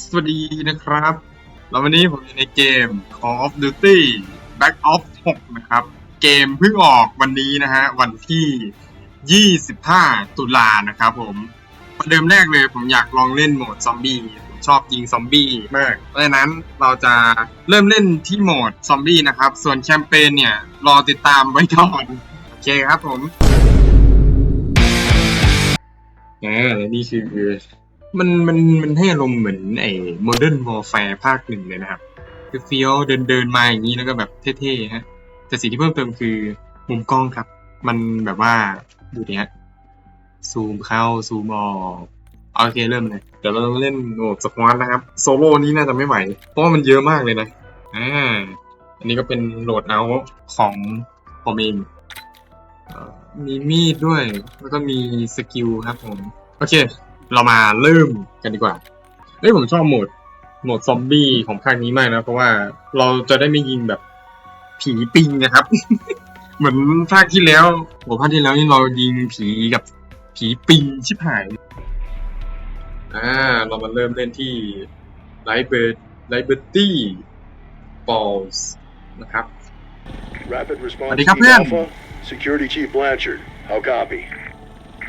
สวัสดีนะครับ แล้ววันนี้ผมอยู่ในเกม Call of Duty Black Ops 6 นะครับ เกมเพิ่งออกวันนี้นะฮะ วันที่ 25 ตุลานะครับผม ประเดิมแรกเลยผมอยากลองเล่นโหมดซอมบี้ ผมชอบยิงซอมบี้มาก เพราะฉะนั้นเราจะเริ่มเล่นที่โหมดซอมบี้นะครับ ส่วนแคมเปญเนี่ย รอติดตามไว้ก่อน โอเคครับผมอ่าและนี่คือ มันมันมันให้อารมณ์เหมือนไอ้ Modern Warfare ภาคหนึ่งเลยนะครับคือเฟี้ยวเดินเดินมาอย่างนี้แล้วก็แบบเท่ๆฮะ แต่สิ่งที่เพิ่มเติมคือมุมกล้องครับ มันแบบว่าดูดิฮะซูมเข้าซูมออกโอเคเริ่มเลยเดี๋ยวเราเล่นโหมดสควอตนะครับ โซโล่นี้น่าจะไม่ไหว เพราะว่ามันเยอะมากเลยนะอ่าอันนี้ก็เป็นโหลดเอาของผมเองมีมีดด้วย แล้วก็มีสกิลครับผม โอเค เรามาเริ่มกันดีกว่าเอ้ยผมชอบโหมดโหมดซอมบี้ของภาคนี้มากนะ เพราะว่าเราจะได้ไม่ยิงแบบผีปิงนะครับ เหมือนภาคที่แล้วโหภาคที่แล้วนี่เรายิงผีกับผีปิงชิบหายอ่าเรามาเริ่มเล่นที่ไลเบอร์ไลเบอร์ตี้บอลส์นะครับ Rapid response Swadee ka, team Pen. Alpha, Security Chief Blanchard. How copy?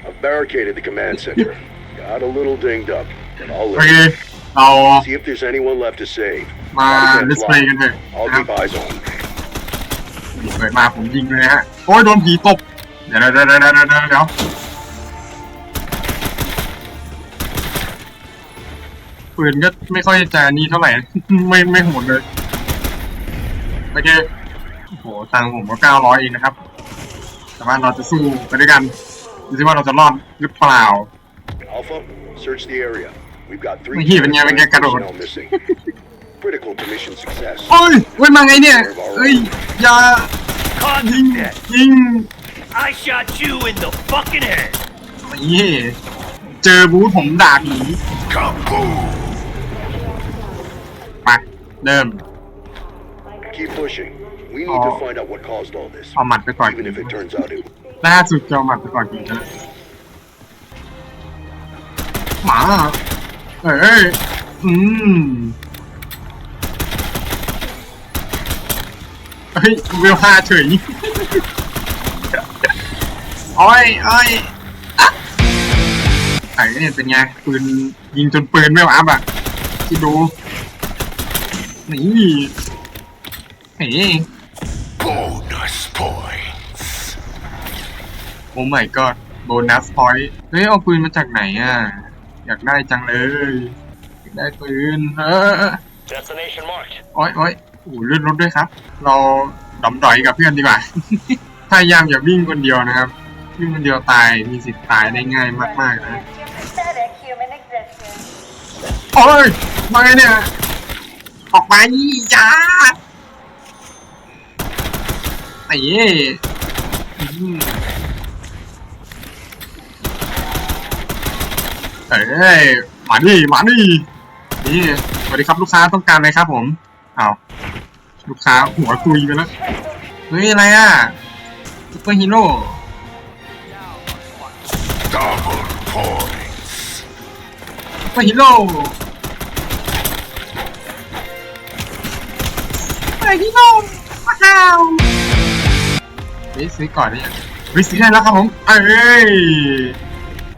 I've barricaded the command center. Got a little dinged up, but I'll โอเค live. เรา See if there's anyone left to save. มา Body cam ดิสเพลย์กัน blocked. เถอะ I'll นะครับ keep eyes on. เปิดมาผมยิงเลยฮะ โอ้ยโดนผีตบ เดี๋ยวเดี๋ยวเดี๋ยวเดี๋ยวเดี๋ยวเดี๋ยวปืนก็ไม่ค่อยจะนี่เท่าไหร่ ไม่ไม่โหดเลย โอเค โอ้โหตังค์ผมก็เก้าร้อยเองนะครับ แต่ว่าเราจะสู้ไปด้วยกันดูสิว่าเราจะรอดหรือเปล่า Alpha, search the area. We've got three Here, when you have a Taliban get cut personnel missing. Critical to mission success. โอ้ยเว้ยมาไงเนี่ย เอ้ย อย่า ยิง Contact! ยิง I shot you in the fucking head! นี่เจอบูธผมด่าผีไปเริ่ม Keep pushing. We need to Oh. find out what caused all this. เอาหมัดไปก่อน Even if it turns out it ล่าสุดจะเอาหมัดไปก่อนผีนะ หมาเอ้ยอืมเฮ้ยเวลห้าเฉยโอ้ยโอ้ยอะไอ้เนี่ยเป็นไงปืนยิงจนปืนไม่อัพอะที่ดู นี่เฮ้ย Bonus points! โอ้ my god โบนัสพอยต์เฮ้ย เอาปืนมาจากไหนอะ อยากได้จังเลยอยากได้ปืนเออ Destination marked. โอ้ยโอ้ยโอ้โหเลื่อนรถด้วยครับ เราดำดอยกับเพื่อนดีกว่า พยายามอย่าวิ่งคนเดียวนะครับ วิ่งคนเดียวตายมีสิทธิ์ตายได้ง่ายมากๆนะ pathetic human existence. โอ้ยมาไงเนี่ย ออกไปจ้าไอ้เย่อืม เอ้ยมาดิมาดินี่สวัสดีครับลูกค้าต้องการอะไรครับ ผมเอาวลูกค้าหัวตุยไปแล้วเฮ้ยอะไรอะซุปเปอร์ฮีโร่ Double points! ซุปเปอร์ฮีโร่ซุปเปอร์ฮีโร่ว้าวเฮ้ยซื้อก่อนได้ยังเฮ้ยซื้อได้แล้วครับผมเอ้ย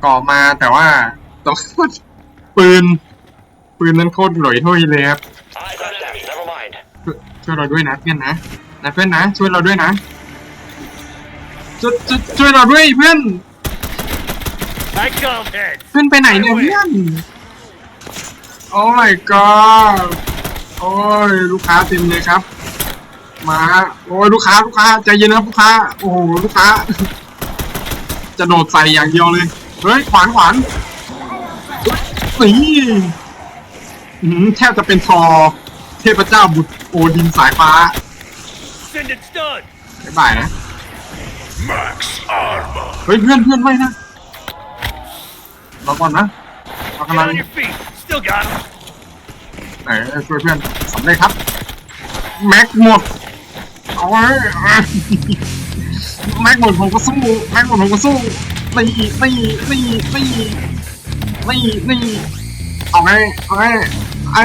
ก่อมาแต่ว่า แต่ว่าปืน ปืนนั้นโคตรหลอยถ้วยเลยครับ Eyes on enemy. Never mind. ช่วยช่วยเราด้วยนะเพื่อนนะนะเพื่อนนะ ช่วยเราด้วยนะช่วยช่วยช่วยเราด้วยเพื่อน I come heads! เพื่อนไปไหนเนี่ยเพื่อนโอ้ my god โอ้ยลูกค้าเต็มเลยครับ มาโอ้ยลูกค้าลูกค้าใจเย็นนะครับลูกค้าโอ้โหลูกค้า จะโดดใส่อย่างเดียวเลยเฮ้ยขวานขวาน นี่อื้อหือแทบจะเป็นทอ เทพเจ้าบุตรโอดินสายฟ้า Send it stun! บ๊ายบายนะ Max armor! เฮ้ยเพื่อนเพื่อนไว้นะรอก่อนนะเรา Get กำลัง on your feet! Still got him! เออช่วยเพื่อนสำเร็จครับ แม็กหมดเอาไว้เอาไว้แม็กหมดผมก็สู้แม็กหมดผมก็สู้นี่นี่นี่นี่ นี่นี่เอาไงเอาไงไอ้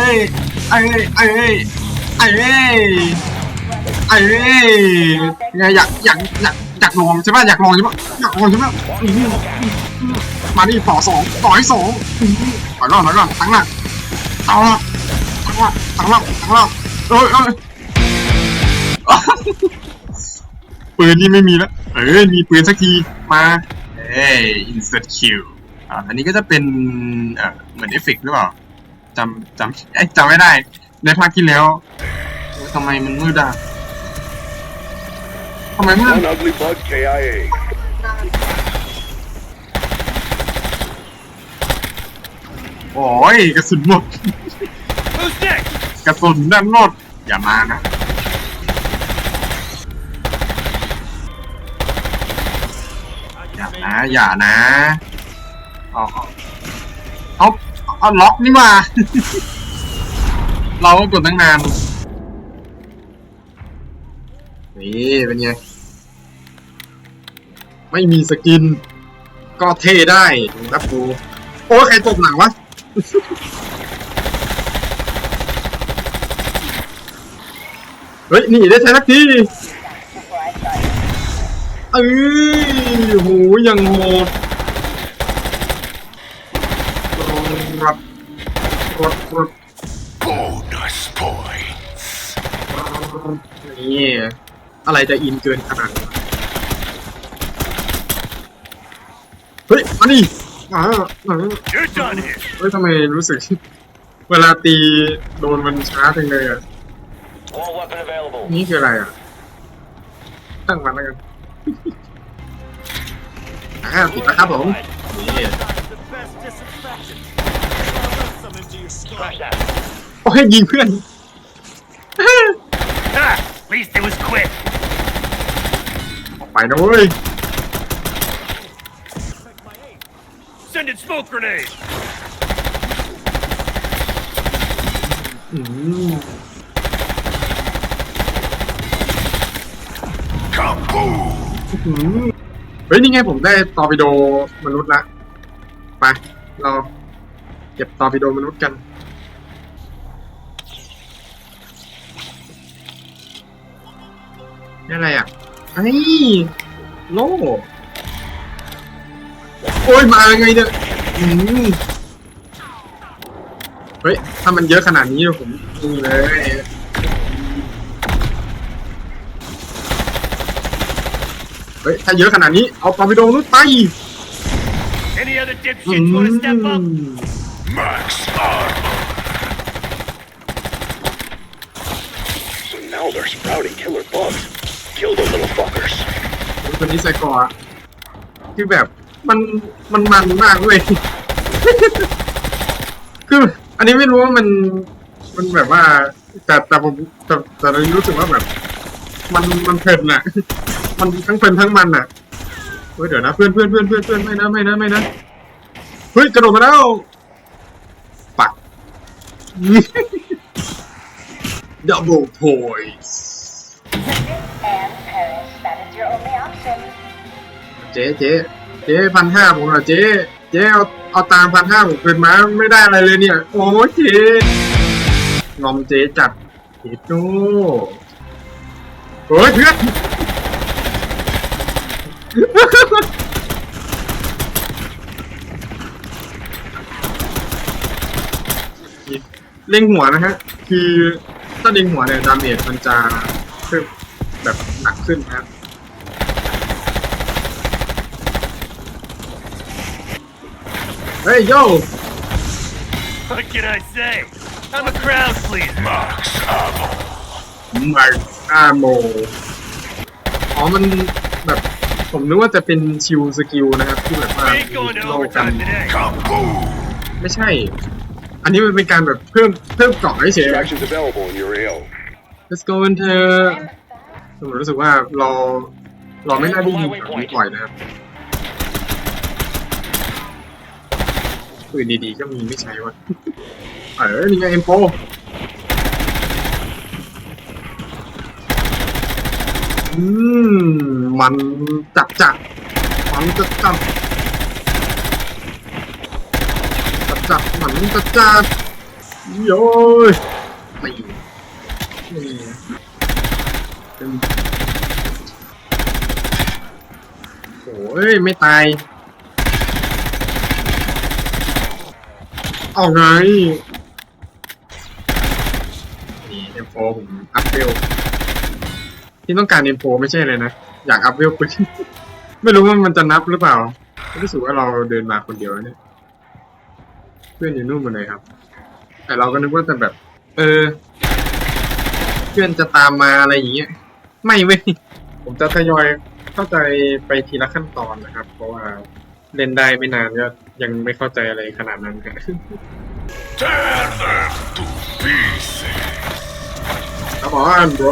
ไอ้ไอ้ไอ้ไอ้ไอ้ไงอยากอยากอยากอยากลองใช่ป่ะอยากลองใช่ป่ะอยากลองใช่ปะอื้อหือมาดิต่อสองต่อให้สองอื้อหือถอยรอบถอยรอบทั้งหลังทั้งรอบทั้งรอบทั้งรอบทั้งรอบเอ้ยเอ้ยปืนนี่ไม่มีแล้วเอ้ยมีปืนสักทีมาเอ้ย insert kill อ่าอันนี้ก็จะเป็นเอ่อเหมือนเอฟเฟกต์หรือเปล่าจำจำเอ้ยจำไม่ได้ ในภาคที่แล้วโอ้ยทำไมมันมืดอะทำไมมืด One ugly bug KIA. โอ้ยกระสุนหมด Who's next? กระสุนด้านหมดอย่ามานะ อย่านะ อย่านะ เอาเอาเอาล็อกนี่มา เราก็กดตั้งนาน นี่เป็นไง ไม่มีสกิน ก็เท่ได้ครับกู โอ้ใครตบหนังวะเฮ้ย นี่ได้ใช้สักทีเอ้ยโหยังโหดรับ รับรับ Bonus points. นี่อะไรจะอินเกินขนาดนี้เฮ้ยมาดิมามา You're done here. เฮ้ยทำไมรู้สึก เวลาตีโดนมันช้าจังเลยอะ All weapon available. นี่คืออะไรอะตั้งมันแล้วกัน อ่าปิดแล้วครับผม นี่ โอ้ยยิงเพื่อน Ah, at least it was quick. ออกไปนะเว้ย Sending smoke grenade. อืม Kaboom! อืมเฮ้ยนี่ไงผมได้ตอร์ปิโดมนุษย์ละ ไป เราเก็บตอร์ปิโดมนุษย์กันนี่อะไรอะไอ้โล่โอ้ยมาไงเนี่ยอืมเฮ้ย ถ้ามันเยอะขนาดนี้ผมนี่เลยเฮ้ย ถ้าเยอะขนาดนี้ เอาตอร์ปิโดมนุษย์ไป Any other อื dipshits want to step up? Max armor. So now they're sprouting killer bugs. Kill the little fuckers. ตัวนี้ใส่กออะคือแบบมันมันมันมากเว้ย คืออันนี้ไม่รู้ว่ามันมันแบบว่า แต่แต่ผมแต่แต่เรารู้สึกว่าแบบ มันมันเพลินอะมันทั้งเพลินทั้งมันอะเฮ้ยเดี๋ยวนะเพื่อนเพื่อนเพื่อนเพื่อนเพื่อนไม่นะไม่นะไม่นะเฮ้ยกระโดดมาแล้ว double points That เจ๊เจ๊เจ๊พันห้าผมเหรอเจ๊เจ๊เอาเอาตามพันห้าผมคืนมาไม่ได้อะไรเลยเนี่ย โอ้ยเจ๊งอมเจ๊จัดเจ๊โจ้เฮ้ยเพื่อน เล็งหัวนะฮะ คือถ้าเล็งหัวเนี่ยดาเมจมันจะเพิ่มแบบหนักขึ้นนะครับเฮ้ยโย What can I say? I'm a crowd pleaser. Max armor. มาอาโมอ๋อมันแบบผมนึกว่าจะเป็นชิวสกิลนะครับที่แบบว่า We ain't going to โลกัน overtime today. Kaboom! ไม่ใช่ อันนี้มันเป็นการแบบเพิ่มเพิ่มเกราะเฉย Extractions available in your AO. Let's go in เธอผมรู้สึกว่าเราเราไม่น่าได้ยิงแบบนี้บ่อยนะครับปืนดีๆก็มีไม่ใช้วะเออนี่ไงเอ็มโปอืม มันจับจับมันจะจับ จับจับมันจะจับโย้ยไม่นี่เป็นโอ้ย ไม่ตาย เอาไง นี่เอ็มโฟผมอัพเวลที่ต้องการเอ็มโฟไม่ใช่เลยนะ อยากอัพเวลปืนไม่รู้ว่ามันจะนับหรือเปล่า รู้สึกว่าเราเดินมาคนเดียวเนี่ย พื่อนอยู่นู่นหมดเลยครับ แต่เราก็นึกว่าจะแบบ เออ เพื่อนจะตามมาอะไรอย่างเงี้ย ไม่เว้ย ผมจะทยอยเข้าใจไปทีละขั้นตอนนะครับ เพราะว่าเล่นได้ไม่นานก็ยังไม่เข้าใจอะไรขนาดนั้นกัน Tear them to pieces. ครับผมบ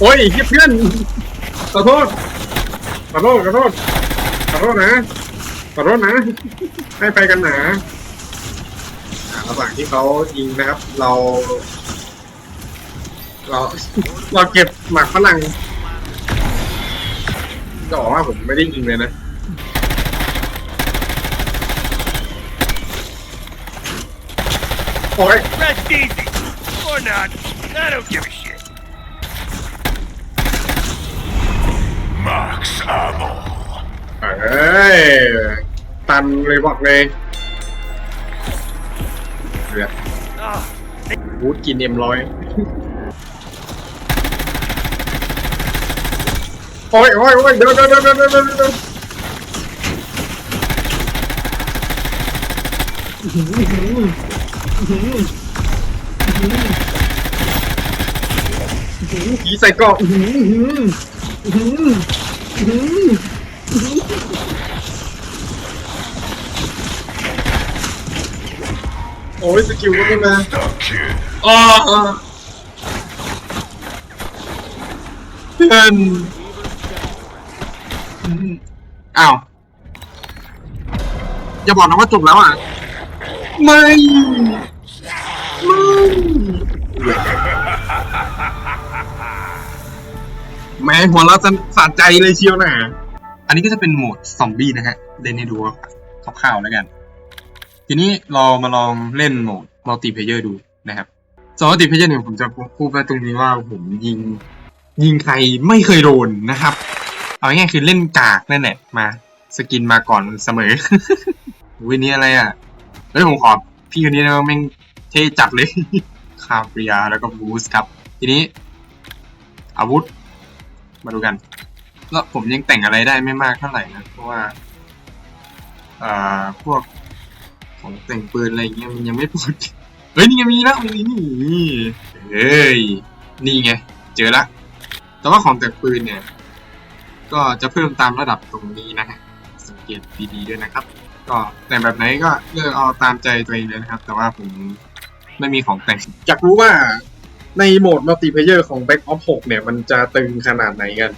โอ้ยเพื่อนขอโทษขอโทษขอโทษขอโทษนะ ขอโทษนะ ให้ไปกันหนาอ่าระหว่างที่เขายิงนะครับ เรา เรา เราเก็บหมากฝรั่งจะบอกว่าผมไม่ได้ยิงเลยนะ โอ้ย Rest easy. Or not. I don't give a shit. ันเลยบอกเลยเรือ Ah, วูดกินเอ็มร้อยโอ้ยโอ้ยโอ้ยเดี๋ยวเดี๋ยวเดี๋ยวเดี๋ยวเดี๋ยวเดี๋ยวผีใส่เกราะอื้อหืออื้อหืออื้อหืออื้อหือ โอ้ยสกิลก็ไม่มา stuck kid. อ๋อเพื่อนอืมอ้าว อย่าบอกนะว่าจบแล้วอะ ไม่ ไม่แม่หัวเราะสะใจเลยเชียวนะอันนี้ก็จะเป็นโหมดซอมบี้นะฮะเล่นให้ดูคร่าวๆแล้วกัน ทีนี้เรามาลองเล่นโหมดมัลติเพเยอร์ดูนะครับสองติเพเยอร์เนี่ยผมจะพูดไว้ตรงนี้ว่าผมยิงยิงใครไม่เคยโดนนะครับ เอาง่ายคือเล่นกากนั่นแหละมา สกินมาก่อนเสมอวินี่อะไรอะเฮ้ยผมขอพี่คนนี้นะแม่งเท่จัดเลยคาเรียแล้วก็บูสครับ ทีนี้ อาวุธ มาดูกัน แล้วผมยังแต่งอะไรได้ไม่มากเท่าไหร่นะ เพราะว่าอ่าพวก ของแต่งปืนอะไรเงี้ยมันยังไม่ปลดเฮ้ยนี่ไงมีแล้วมีนี่เฮ้ยนี่ไงเจอละแต่ว่าของแต่งปืนเนี่ย ก็จะเพิ่มตามระดับตรงนี้นะฮะสังเกตดีๆด้วยนะครับ ก็แต่งแบบไหนก็เลือกเอาตามใจตัวเองเลยนะครับ แต่ว่าผมไม่มีของแต่งอยากรู้ว่าในโหมดมัลติเพเยอร์ของ Back of 6 เนี่ย มันจะตึงขนาดไหนกัน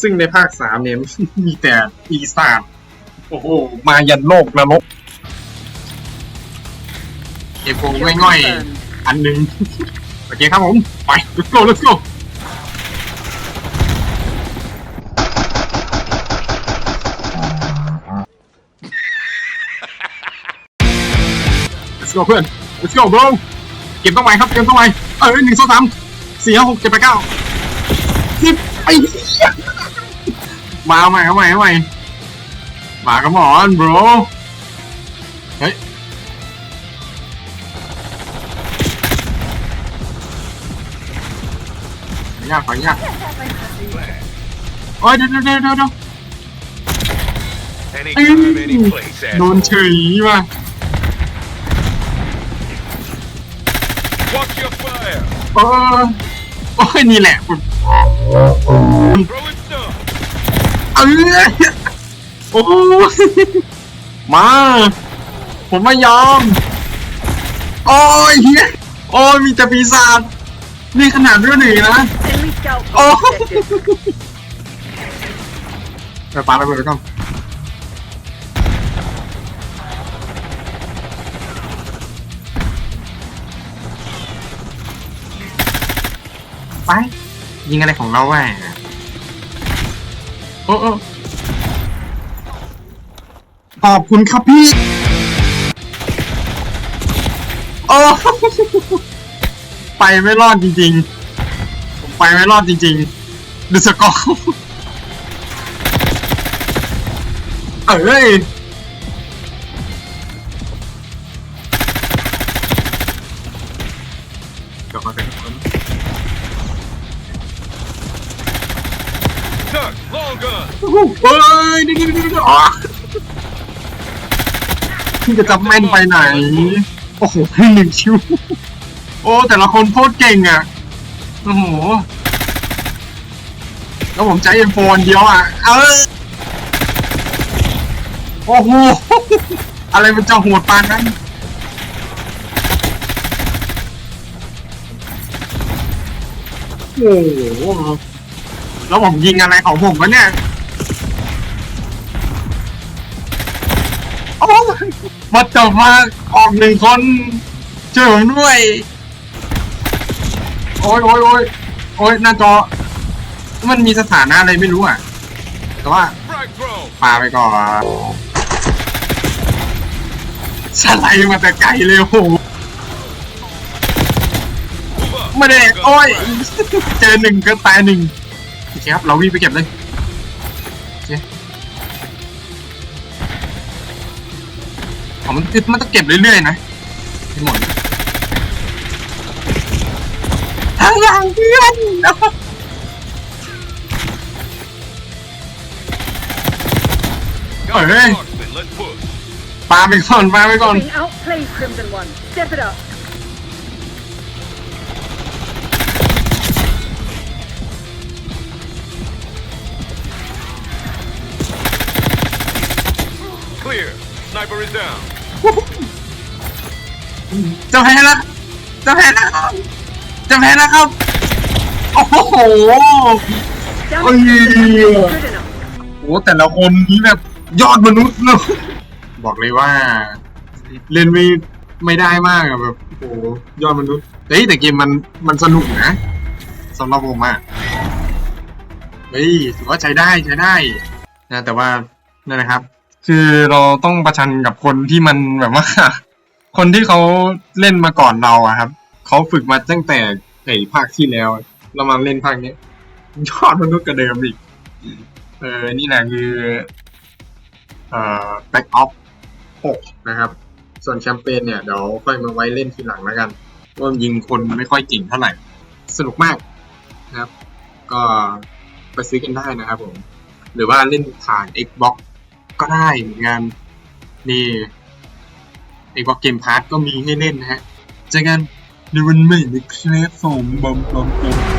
ซึ่งในภาค 3 เนี่ย มีแต่ปีศาจโอ้โห มายันโลกนรก เก็บโกงง่อยๆอันหนึ่งโอเคครับผม ไป let's go let's go let's go เพื่อน let's go bro เก็บต้องไวครับ เก็บต้องไวเอ้ยหนึ่งสองสามสี่ห้าหกเจ็ดแปดเก้าสิบไอ้เหี้ยมาเอาใหม่เอาใหม่เอาใหม่มากันหมอน bro ขออนุญาตขออนุญาตโอ้ยเดี๋ยวเดี๋ยวเดี๋ยวเดี๋ยว anytime, any place, โดนเฉยว่ะ Watch your fire. เออโอ้ยนี่แหละผม Throwing stuff. เออโอ้มา ผมไม่ยอม โอ้ยเฮียโอ้ยมีแต่ปีศาจนี่ขนาดเรื่องหนึ่งนะ Enemy scout โอ้ detected. ไปปาระเบิดไปก่อนไปยิงอะไรของเราแหวะโอ้โอ้ขอบคุณครับพี่ โอ้ ไปไม่รอดจริงๆ ไปไม่รอดจริงๆ ดูสกอร์เอ้ยกลับมาเป็นคน Tuck, long gun. เฮ้ยนี่นี่นี่อ๋อที่จะจับแม่นไปไหน โอ้โหหนึ่งคิว โอ้ แต่ละคนโคตรเก่งอะ โอ้โห แล้วผมใช้เอ็มโฟนเดียวอะ เออ โอ้โห อะไรมันจะโหดปานนั้น โอ้โห แล้วผมยิงอะไรของผมวะเนี่ย โอ้ยมาจบมาออกหนึ่งคนช่วยผมด้วย อ้ยโอ้ยโอ้ยโอ้ยหน้าจอ มันมีสถานะอะไรไม่รู้อะ แต่ว่าปาไปก่อนสไลด์มาแต่ไกลเลยโอ้โหไม่ได้โอ้ย เจอหนึ่งก็ตายหนึ่งโอเคครับ เราวิ่งไปเก็บเลยโอเคอ๋อมันคือมันต้องเก็บเรื่อยๆนะให้หมด ทางหลังเพื่อน Got Hey. the marksman. Let's push. ปาไปก่อนปาไปก่อน Being outplayed, Crimson One. Step it up. Clear. Sniper is down. จะแพ้แล้วจะแพ้แล้ว จะแพ้แล้วครับ โอ้โห Damn Oh, it, yeah. Good enough. โอ้แต่ละคนนี่แบบยอดมนุษย์เนอะบอกเลยว่า เล่นไม่ไม่ได้มากอะแบบโอ้ยอดมนุษย์เฮ้ยแต่เกมมันมันสนุกนะสำหรับผมอะเฮ้ยถือว่าใช้ได้ใช้ได้นะแต่ว่านั่นนะครับ คือเราต้องประชันกับคนที่มันแบบว่า คนที่เขาเล่นมาก่อนเราอะครับ เขาฝึกมาตั้งแต่ไอ้ภาคที่แล้ว เรามาเล่นภาคนี้ยอดมนุษย์กว่าเดิมอีก เออ นี่แหละคือ เอ่อ back off 6นะครับ ส่วนแชมเปญเนี่ย เดี๋ยวค่อยมาไว้เล่นทีหลังแล้วกันเพรามันยิงคนไม่ค่อยเก่งเท่าไหร่ สนุกมากนะครับ ก็ไปซื้อกันได้นะครับผม หรือว่าเล่นผ่าน Xbox ก็ได้เหมือนกันนี่ Xbox Game Pass ก็มีให้เล่นนะฮะเจอกัน ในวันไม่นะครับผมบอมบอมบอม